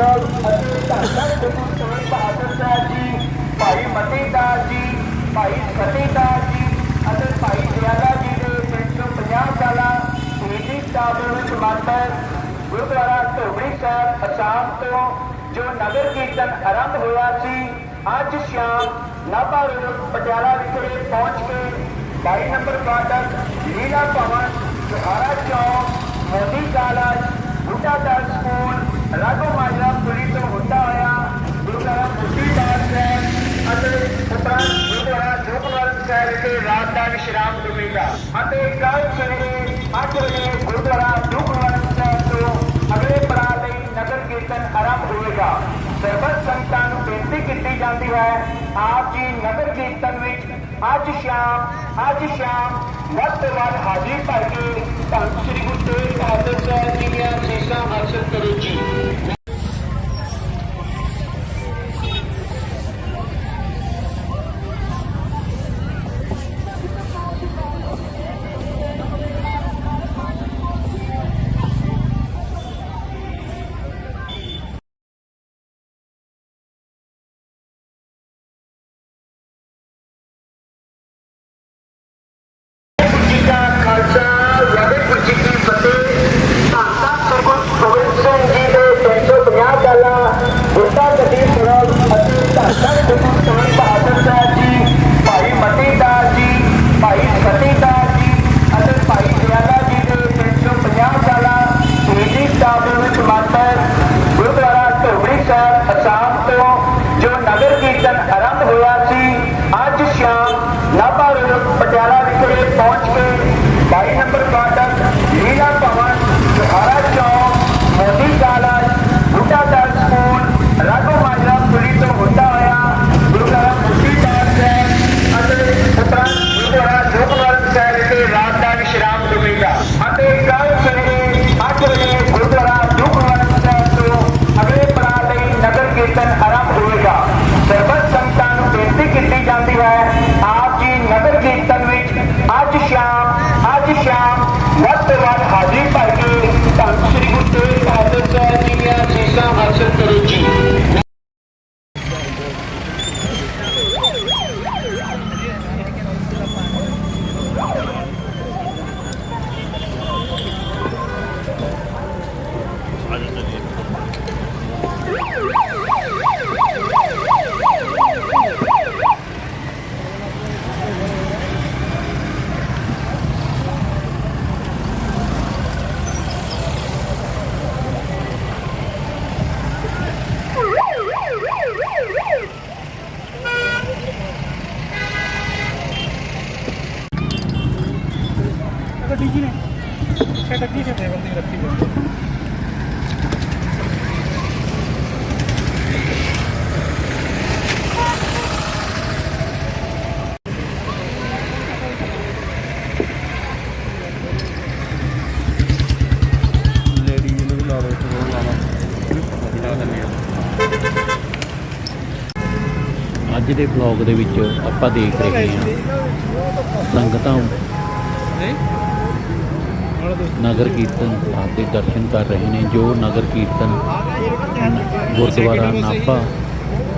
ਕਾਲਾ ਅਤੇ ਧੰਨਾ ਗੁਰੂ ਸਾਹਿਬ ਬਹਾਦਰ ਸਾਹਿਬ ਜੀ ਭਾਈ ਮਤੀ ਦਾਸ ਜੀ, ਭਾਈ ਫਤਿਹ ਜੀ ਅਤੇ ਭਾਈ ਦਿਆਲਾ ਜੀ ਦੇ 350 ਸਾਲਾ ਸ਼ਹੀਦੀ ਸਟਾਪ ਵਿੱਚ ਮੰਤਰ ਗੁਰਦੁਆਰਾ ਧੋਬੜੀ ਸਾਹਿਬ ਅਸਾਮ ਤੋਂ ਜੋ ਨਗਰ ਕੀਰਤਨ ਆਰੰਭ ਹੋਇਆ ਸੀ, ਅੱਜ ਸ਼ਾਮ ਨਾਭਾ ਰੋਡ ਪਟਿਆਲਾ ਵਿਖੇ ਪਹੁੰਚ ਕੇ ਬਾਈ ਨੰਬਰ ਫਾਟਕ ਲੀਲਾ ਭਵਨ ਜਹਾਰਾ ਚੌਕ, ਮੋਦੀ ਕਾਲਜ, ਬੁੱਢਾ ਦਰ ਸਕੂਲ ਰਾਘੋ ਮਾਜਰਾ ਪੁਰੀ ਤੋਂ ਹੁੰਦਾ ਹੋਇਆ ਗੁਰਦੁਆਰਾ ਮੁੱਢੀ ਦਾਸ ਸਾਹਿਬ ਅਤੇ ਉਪਰੰਤ ਗੁਰਦੁਆਰਾ ਜੋਗਵਾਲ ਸਾਹਿਬ ਦੇ ਰਾਤ ਦਾ ਵਿਸ਼ਰਾਮ ਹੋਵੇਗਾ ਅਤੇ ਕੱਲ ਸਵੇਰੇ 8 ਵਜੇ ਗੁਰਦੁਆਰਾ ਜੋਗਵਾਲ ਸਾਹਿਬ ਤੋਂ ਅਗਲੇ ਪੜਾਅ ਲਈ ਨਗਰ ਕੀਰਤਨ ਆਰੰਭ ਹੋਵੇਗਾ ਸਰਬੱਤ ਸੰਗਤਾਂ ਨੂੰ ਬੇਨਤੀ ਕੀਤੀ ਜਾਂਦੀ ਹੈ ਆਪ ਜੀ ਨਗਰ ਕੀਰਤਨ ਵਿੱਚ ਅੱਜ ਸ਼ਾਮ ਅੱਜ ਸ਼ਾਮ ਵੱਧ ਤੋਂ ਵੱਧ ਹਾਜ਼ਰੀ ਭਰ ਕੇ ਧੰਨ ਸ੍ਰੀ ਗੁਰੂ ਤੇਗ ਬਹਾਦਰ ਸਾਹਿਬ ਜੀ ਵੱਧ ਤੋਂ ਵੱਧ ਹਾਜ਼ਰੀ ਭਰ ਕੇ ਧੰਨ ਸ੍ਰੀ ਗੁਰੂ ਤੇਗ ਬਹਾਦਰ ਸਾਹਿਬ ਗੱਡੀ ਜੀ ਨੇ। ਰੱਖੀ ਹੋਈ ਵੀ ਲਾ ਦੋ ਤੇ ਲਾ ਲਾ ਦਿੰਦੇ ਅੱਜ ਦੇ ਵਲੌਗ ਦੇ ਵਿੱਚ ਆਪਾਂ ਦੇਖ ਰਹੇ ਹਾਂ ਸੰਗਤਾਂ ਨਗਰ ਕੀਰਤਨ ਸਾਹਿਬ ਦੇ ਦਰਸ਼ਨ ਕਰ ਰਹੇ ਨੇ, ਜੋ ਨਗਰ ਕੀਰਤਨ ਗੁਰਦੁਆਰਾ ਨਾਭਾ,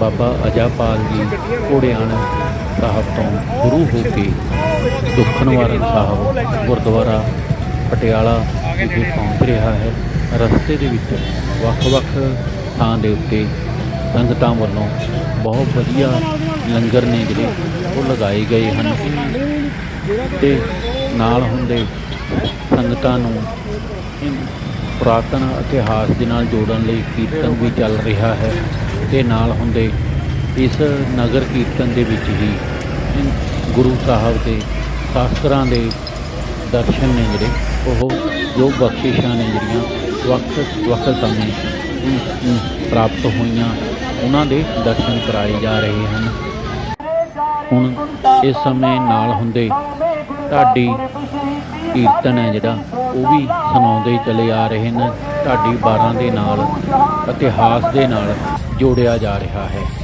ਬਾਬਾ ਅਜਾਪਾਲ ਜੀ ਘੋੜਿਆਣ ਸਾਹਿਬ ਤੋਂ ਸ਼ੁਰੂ ਹੋ ਕੇ ਦੁੱਖਨਵਾਰਨ ਸਾਹਿਬ ਗੁਰਦੁਆਰਾ ਪਟਿਆਲਾ ਵਿਖੇ ਪਹੁੰਚ ਰਿਹਾ ਹੈ। ਰਸਤੇ ਦੇ ਵਿੱਚ ਵੱਖ-ਵੱਖ ਥਾਂ ਦੇ ਉੱਤੇ ਸੰਗਤਾਂ ਵੱਲੋਂ ਬਹੁਤ ਵਧੀਆ ਲੰਗਰ ਨੇ ਜਿਹੜੇ ਉਹ ਲਗਾਏ ਗਏ ਹਨ। ਤੇ ਨਾਲ ਹੁੰਦੇ ਸੰਗਤਾਂ ਨੂੰ ਪੁਰਾਤਨ ਇਤਿਹਾਸ ਦੇ ਨਾਲ ਜੋੜਨ ਲਈ ਕੀਰਤਨ ਵੀ ਚੱਲ ਰਿਹਾ ਹੈ ਤੇ ਨਾਲ ਹੁੰਦੇ ਇਸ ਨਗਰ ਕੀਰਤਨ ਦੇ ਵਿੱਚ ਹੀ ਗੁਰੂ ਸਾਹਿਬ ਦੇ ਸ਼ਾਸਤਰਾਂ ਦੇ ਦਰਸ਼ਨ ਨੇ ਜਿਹੜੇ, ਉਹ ਜੋ ਬਖਸ਼ਿਸ਼ਾਂ ਨੇ ਜਿਹੜੀਆਂ ਵਕਤ ਵਕਤ ਸਮੇਂ ਪ੍ਰਾਪਤ ਹੋਈਆਂ, ਉਹਨਾਂ ਦੇ ਦਰਸ਼ਨ ਕਰਾਏ ਜਾ ਰਹੇ ਹਨ। ਹੁਣ ਇਸ ਸਮੇਂ ਨਾਲ ਹੁੰਦੇ ਢਾਡੀ ਕੀਰਤਨ ਹੈ ਜਿਹੜਾ ਉਹ ਵੀ ਸੁਣਾਉਂਦੇ ਚਲੇ ਆ ਰਹੇ ਨੇ ਢਾਡੀ 12 ਦੇ ਨਾਲ, ਇਤਿਹਾਸ ਦੇ ਨਾਲ ਜੋੜਿਆ ਜਾ ਰਿਹਾ ਹੈ।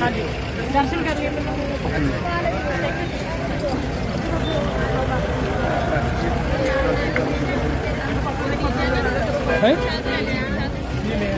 ਹਾਂਜੀ ਦਰਸ਼ਨ ਕਰ ਲਈਏ ਹੈ ਜੀ ਲੈ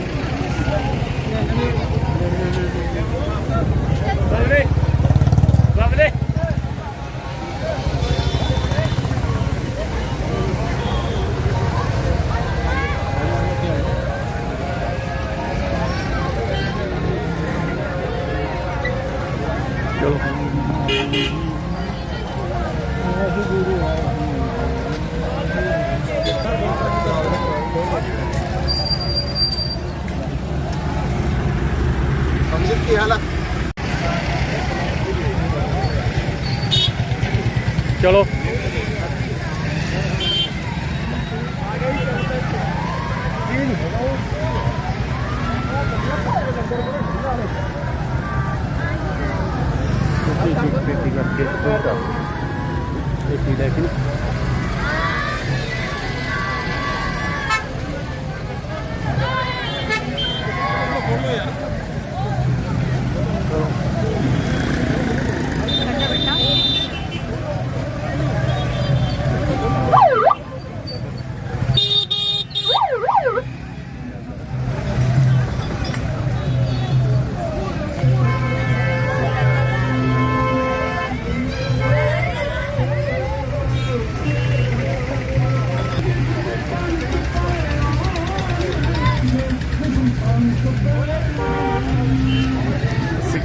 lah. Jalo. Ini.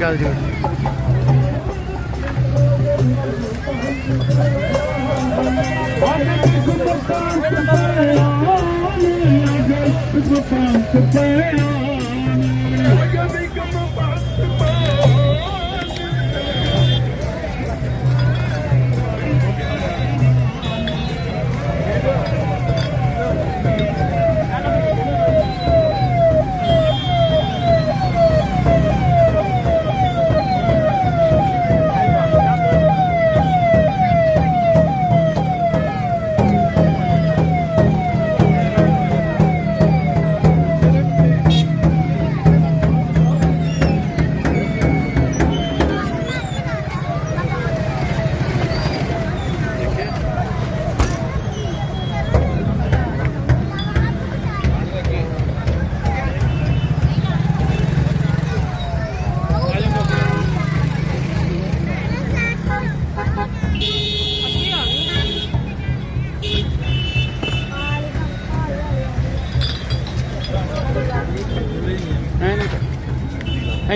ਅਕਾਲ ਜੀ ਵਾਹਿਗੁਰੂ ਜੀ ਕੋ ਪਾਣ ਕਰਾਇਆ ਆਮੀਨ ਜੀ ਕੋ ਪਾਣ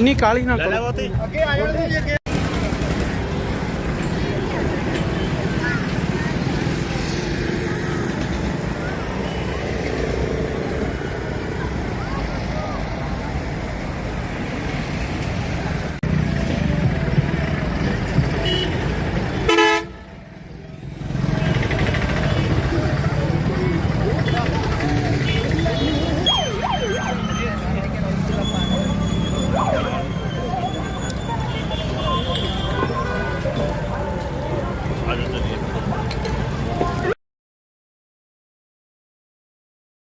ਇੰਨੀ ਕਾਲੀ ਨਾ ਕਰੋ। ਅੱਗੇ ਆ ਜਾਣ ਤੁਸੀਂ ਅੱਗੇ।